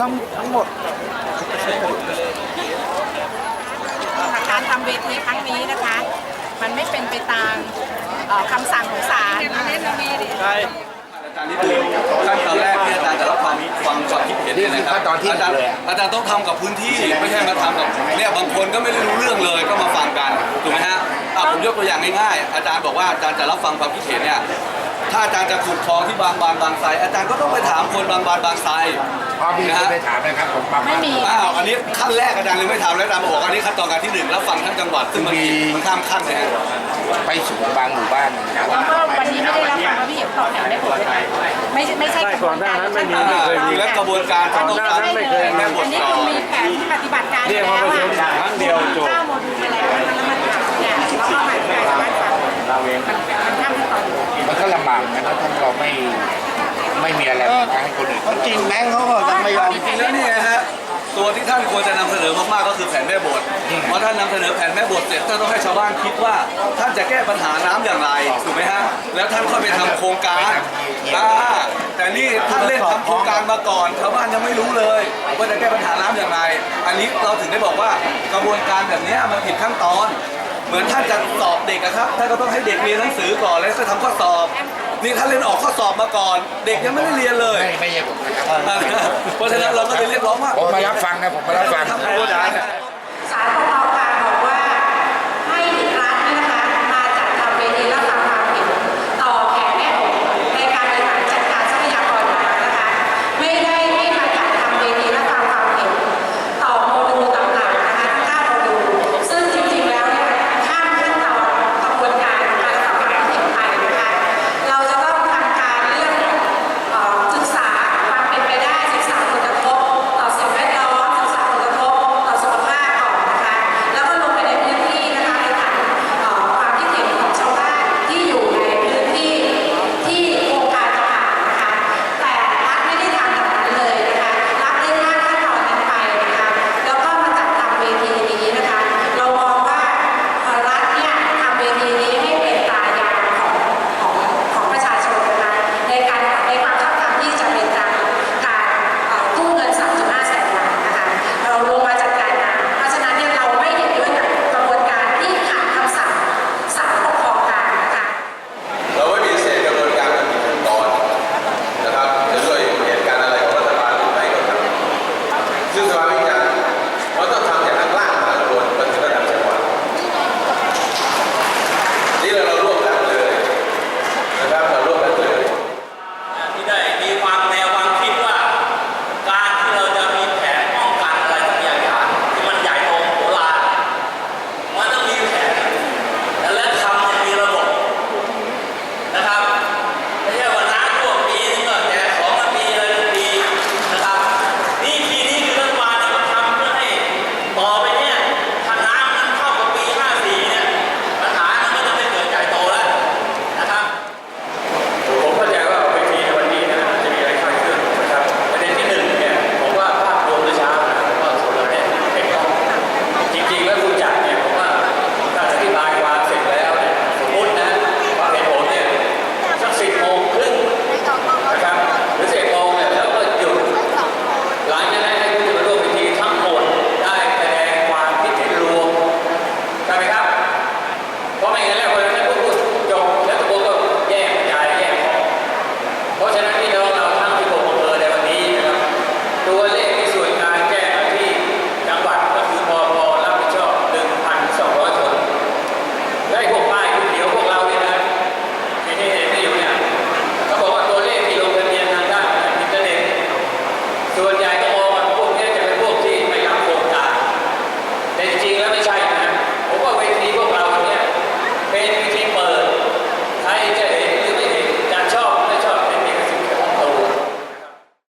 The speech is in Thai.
ทั้งหมดการทำเวทีครั้งนี้นะคะ มันไม่เป็นไปตามเอ่อคำสั่งของศาลใช่อาจารย์นิดนึงขั้นตอนแรกที่อาจารย์จะรับฟังฟังความคิดเห็นเนี่ยนะครับนี่คือขั้นตอนที่อาจารย์เลยอะอาจารย์ต้องทำกับพื้นที่ไม่ใช่มาทำกับเนี่ยบางคนก็ไม่ได้รู้เรื่องเลยก็มาฟังกันถูกไหมฮะอะผมยกตัวอย่างง่ายๆอาจารย์บอกว่าอาจารย์จะรับฟังความคิดเห็นเนี่ยถ้าอาจารย์จะขุดคลองที่บางบานบางไทรอาจารย์ก็ต้องไปถามคนบางบานบางไทร พอมีนะคนฮะไปถามนะครับผมปั๊บไม่มี อ้าวอันนี้ขั้นแรกอาจารย์ยังไม่ทำแล้วอาจารย์มาบอกว่าอันนี้ขั้นตอนการที่หนึ่งแล้วฟังทั้งจังหวัดซึ่งมันผิดมันข้ามขั้นนะฮะไปสู่บางหมู่บ้านนะครับแล้วก็วันนี้ไม่ได้รับฟังว่าพี่เอ๋ตอบแทนได้ผลเลยไม่ใช่ไม่ใช่กระบวนการก่อนหน้านั้นไม่มีอ่าและกระบวนการขั้นตอนการไม่เลยแม่อันบทนี้ต่อคุณมีแผนปฏิบัติการเรียกมาประชุมครั้งเดียวจบข้าโมดูลไปแล้วแล้วมันถามเนี่ยแล้วก็มาอธิบายชาวบ้านฟังมันมันข้ามขั้นตอนมันก็ลำบากนะครับถ้าเราไม่ ไม่มีอะไรมาให้คนอื่นเขาจริงแบงค์เขาก็ยังไม่ยอมจริงๆแล้วเนี่ยฮะตัวที่ท่านควรจะนำเสนอมากๆก็คือแผนแม่บทเพราะท่านนำเสนอแผนแม่บทเสร็จท่านต้องให้ชาวบ้านคิดว่าท่านจะแก้ปัญหาน้ำอย่างไรถูกไหมฮะแล้วท่านค่อยไปทำโครงการอ่าแต่นี่ท่านเล่นทำโครงการมาก่อนชาวบ้านยังไม่รู้เลยว่าจะแก้ปัญหาน้ำอย่างไร อันนี้เราถึงได้บอกว่ากระบวนการแบบเนี้ยมันผิดขั้นตอน เหมือนท่านจะสอบเด็กอะครับท่านก็ต้องให้เด็กเรียนหนังสือก่อนแล้วก็ทำข้อสอบ นี่ท่านเล่นออกข้อสอบมาก่อน เด็กยังไม่ได้เรียนเลย ไม่ไม่ใช่ผมนะครับเพราะฉะนั้นเราก็เลยเรียกร้องว่าผมมารับฟังนะผมมารับฟังทำกระบวนการ